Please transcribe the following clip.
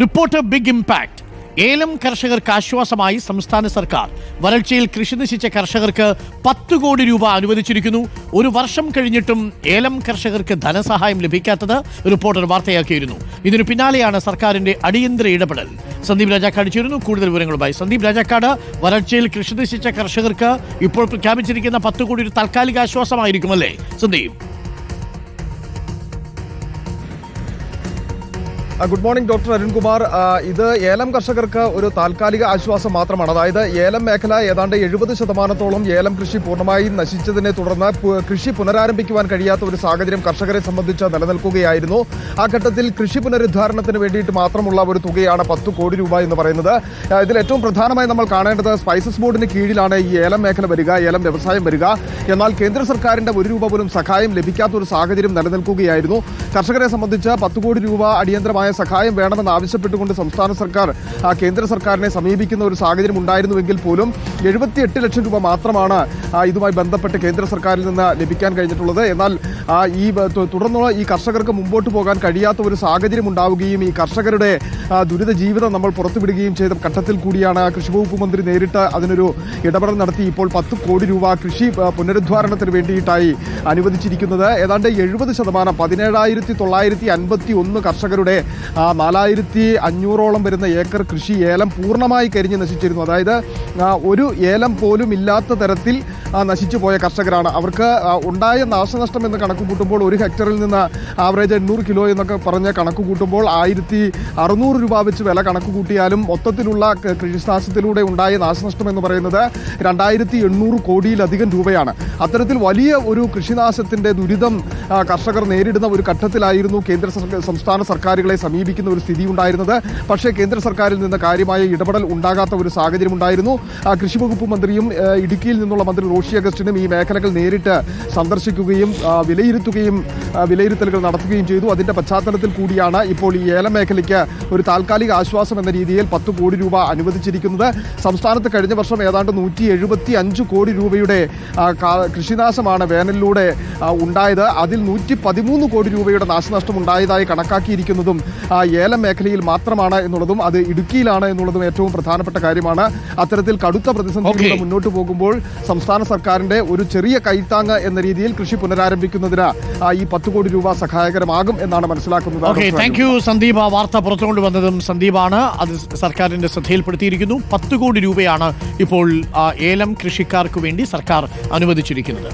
Report big impact. ഏലം കർഷകർക്ക് ആശ്വാസമായി സംസ്ഥാന സർക്കാർ. വരൾച്ചയിൽ കൃഷി നശിച്ച കർഷകർക്ക് പത്ത് കോടി രൂപ അനുവദിച്ചിരിക്കുന്നു. ഒരു വർഷം കഴിഞ്ഞിട്ടും ഏലം കർഷകർക്ക് ധനസഹായം ലഭിക്കാത്തത് റിപ്പോർട്ടർ വാർത്തയാക്കിയിരുന്നു. ഇതിനു പിന്നാലെയാണ് സർക്കാരിന്റെ അടിയന്തര ഇടപെടൽ. സന്ദീപ് രാജാക്കാട് ചേരുന്നു. കൂടുതൽ വിവരങ്ങളുമായി സന്ദീപ് രാജാക്കാട്. വരൾച്ചയിൽ കൃഷി നശിച്ച കർഷകർക്ക് ഇപ്പോൾ പ്രഖ്യാപിച്ചിരിക്കുന്ന പത്ത് കോടി ഒരു താൽക്കാലിക ആശ്വാസമായിരിക്കും അല്ലേ Sandeep. Good morning doctor Arunkumar ഇത് ഏലം കർഷകർക്ക് ഒരു താൽക്കാലിക ആശ്വാസം മാത്രമാണ്. അതായത് ഏലം മേഖല ഏതാണ്ട് എഴുപത് ശതമാനത്തോളം ഏലം കൃഷി പൂർണമായും നശിച്ചതിനെ തുടർന്ന് കൃഷി പുനരാരംഭിക്കുവാൻ കഴിയാത്ത ഒരു സാഹചര്യം കർഷകരെ സംബന്ധിച്ച് നിലനിൽക്കുകയായിരുന്നു. ആ ഘട്ടത്തിൽ കൃഷി പുനരുദ്ധാരണത്തിന് വേണ്ടിയിട്ട് മാത്രമുള്ള ഒരു തുകയാണ് പത്ത് കോടി രൂപ എന്ന് പറയുന്നത്. ഇതിൽ ഏറ്റവും പ്രധാനമായി നമ്മൾ കാണേണ്ടത് സ്പൈസസ് ബോർഡിന് കീഴിലാണ് ഈ ഏലം മേഖല വരിക ഏലം വ്യവസായം വരിക. എന്നാൽ കേന്ദ്ര സർക്കാരിന്റെ ഒരു രൂപ പോലും സഹായം ലഭിക്കാത്ത ഒരു സാഹചര്യം നിലനിൽക്കുകയായിരുന്നു. കർഷകരെ സംബന്ധിച്ച് പത്ത് കോടി രൂപ അടിയന്തരമായ സഹായം വേണമെന്ന് ആവശ്യപ്പെട്ടുകൊണ്ട് സംസ്ഥാന സർക്കാർ കേന്ദ്ര സർക്കാരിനെ സമീപിക്കുന്ന ഒരു സാഹചര്യം ഉണ്ടായിരുന്നുവെങ്കിൽ പോലും എഴുപത്തിയെട്ട് ലക്ഷം രൂപ മാത്രമാണ് ഇതുമായി ബന്ധപ്പെട്ട് കേന്ദ്ര സർക്കാരിൽ നിന്ന് ലഭിക്കാൻ കഴിഞ്ഞിട്ടുള്ളത്. എന്നാൽ ഈ തുടർന്നുള്ള ഈ കർഷകർക്ക് മുമ്പോട്ട് പോകാൻ കഴിയാത്ത ഒരു സാഹചര്യം ഉണ്ടാവുകയും ഈ കർഷകരുടെ ദുരിത ജീവിതം നമ്മൾ പുറത്തുവിടുകയും ചെയ്ത ഘട്ടത്തിൽ കൂടിയാണ് കൃഷി വകുപ്പ് മന്ത്രി നേരിട്ട് അതിനൊരു ഇടപെടൽ നടത്തി. ഇപ്പോൾ പത്ത് കോടി രൂപ കൃഷി പുനരുദ്ധാരണത്തിന് വേണ്ടിയിട്ടായി അനുവദിച്ചിരിക്കുന്നത്. ഏതാണ്ട് എഴുപത് ശതമാനം പതിനേഴായിരത്തി തൊള്ളായിരത്തി അൻപത്തി ഒന്ന് കർഷകരുടെ നാലായിരത്തി അഞ്ഞൂറോളം വരുന്ന ഏക്കർ കൃഷി ഏലം പൂർണമായി കരിഞ്ഞ് നശിച്ചിരുന്നു. അതായത് ഒരു ഏലം പോലും ഇല്ലാത്ത തരത്തിൽ ആ, നശിച്ചു പോയ കർഷകരാണ്. അവർക്ക് ഉണ്ടായ നാശനഷ്ടം എന്ന് കണക്ക് കൂട്ടുമ്പോൾ ഒരു ഹെക്ടറിൽ നിന്ന് ആവറേജ് എണ്ണൂറ് കിലോ എന്നൊക്കെ പറഞ്ഞ് കണക്ക് കൂട്ടുമ്പോൾ ആയിരത്തി അറുന്നൂറ് രൂപ വെച്ച് വില കണക്ക് കൂട്ടിയാലും മൊത്തത്തിലുള്ള കൃഷിനാശത്തിലൂടെ ഉണ്ടായ നാശനഷ്ടം എന്ന് പറയുന്നത് രണ്ടായിരത്തി എണ്ണൂറ് കോടിയിലധികം രൂപയാണ്. അത്തരത്തിൽ വലിയ ഒരു കൃഷിനാശത്തിന്റെ ദുരിതം കർഷകർ നേരിടുന്ന ഒരു ഘട്ടത്തിലായിരുന്നു കേന്ദ്ര സംസ്ഥാന സർക്കാരുകളെ സമീപിക്കുന്ന ഒരു സ്ഥിതി ഉണ്ടായിരുന്നത്. പക്ഷേ കേന്ദ്ര സർക്കാരിൽ നിന്ന് കാര്യമായ ഇടപെടൽ ഉണ്ടാകാത്ത ഒരു സാഹചര്യം ഉണ്ടായിരുന്നു. കൃഷി വകുപ്പ് മന്ത്രിയും ഇടുക്കിയിൽ നിന്നുള്ള മന്ത്രി റോഷി അഗസ്റ്റിനും ഈ മേഖലകൾ നേരിട്ട് സന്ദർശിക്കുകയും വിലയിരുത്തുകയും വിലയിരുത്തലുകൾ നടത്തുകയും ചെയ്തു. അതിന്റെ പശ്ചാത്തലത്തിൽ കൂടിയാണ് ഇപ്പോൾ ഈ ഏലം മേഖലയ്ക്ക് ഒരു താൽക്കാലിക ആശ്വാസം എന്ന രീതിയിൽ പത്ത് കോടി രൂപ അനുവദിച്ചിരിക്കുന്നത്. സംസ്ഥാനത്ത് കഴിഞ്ഞ വർഷം ഏതാണ്ട് നൂറ്റി എഴുപത്തി അഞ്ച് കോടി രൂപയുടെ കൃഷിനാശമാണ് വേനലിലൂടെ ഉണ്ടായത്. അതിൽ നൂറ്റി പതിമൂന്ന് കോടി രൂപയുടെ നാശനഷ്ടം ഉണ്ടായതായി കണക്കാക്കിയിരിക്കുന്നതും ഏലം മേഖലയിൽ മാത്രമാണ് എന്നുള്ളതും അത് ഇടുക്കിയിലാണ് എന്നുള്ളതും ഏറ്റവും പ്രധാനപ്പെട്ട കാര്യമാണ്. അത്തരത്തിൽ കടുത്ത പ്രതിസന്ധിയിലൂടെ മുന്നോട്ട് പോകുമ്പോൾ സംസ്ഥാന സർക്കാരിന്റെ ഒരു ചെറിയ കൈത്താങ് എന്ന രീതിയിൽ കൃഷി പുനരാരംഭിക്കുന്നതിന് ഈ പത്ത് കോടി രൂപ സഹായകരമാകും എന്നാണ് മനസ്സിലാക്കുന്നത്. Okay thank you. സന്ദീപ് ആ വാർത്ത പുറത്തുകൊണ്ട് വന്നതും സന്ദീപാണ്. അത് സർക്കാരിന്റെ ശ്രദ്ധയിൽപ്പെടുത്തിയിരിക്കുന്നു. പത്ത് കോടി രൂപയാണ് ഇപ്പോൾ ഏലം കൃഷിക്കാർക്ക് വേണ്ടി സർക്കാർ അനുവദിച്ചിരിക്കുന്നത്.